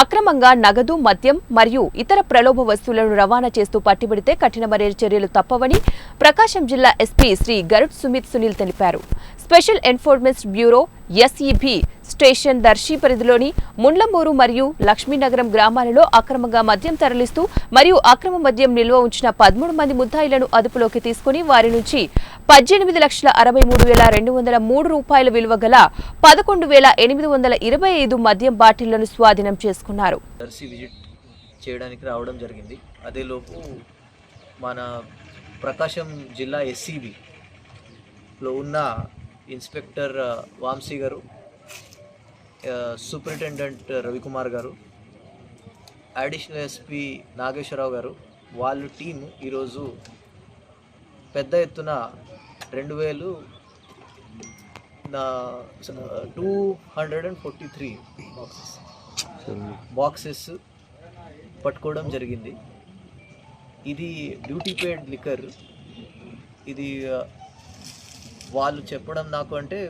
అక్రమంగా నగదు మద్యం మరియు ఇతర ప్రలోభ వస్తువులను రవాణా చేస్తూ పట్టిబడితే కఠినమైన చర్యలు తప్పవని ప్రకాశం జిల్లా ఎస్పీ శ్రీ గరుడ్ సుమిత్ సునీల్ తెలిపారు. Special enforcement bureau SEB station Darsi పరిధిలోని ముండ్లమూరు మరియు లక్ష్మీనగరం గ్రామాలలో అక్రమంగా మద్యం తరలిస్తూ మరియు అక్రమ మద్యం నిల్వ ఉంచిన పదమూడు మంది ముద్దాయిలను అదుపులోకి తీసుకుని వారి నుంచి పద్దెనిమిది లక్షల అరవై మూడు వేల రెండు వందల మూడు రూపాయల విలువ గల పదకొండు వేల ఎనిమిది వందల ఇరవై ఐదు మద్యం బాటిళ్ళను స్వాధీనం చేసుకున్నారు. దర్శి విజిట్ చేయడానికి రావడం జరిగింది. అదేలోపు మన ప్రకాశం జిల్లా ఎస్సీబీలో ఉన్న ఇన్స్పెక్టర్ వాంశీ వాంసీ గారు సూపరింటెండెంట్ రవికుమార్ గారు అడిషనల్ ఎస్పీ నాగేశ్వరరావు గారు వాళ్ళ టీం ఈరోజు పెద్ద ఎత్తున రెండు వేలు నా two hundred and forty three boxes boxes పట్టుకోవడం జరిగింది. ఇది డ్యూటీ పేడ్ లిక్కర్ ఇది వాళ్ళు చెప్పడం నాకు అంటే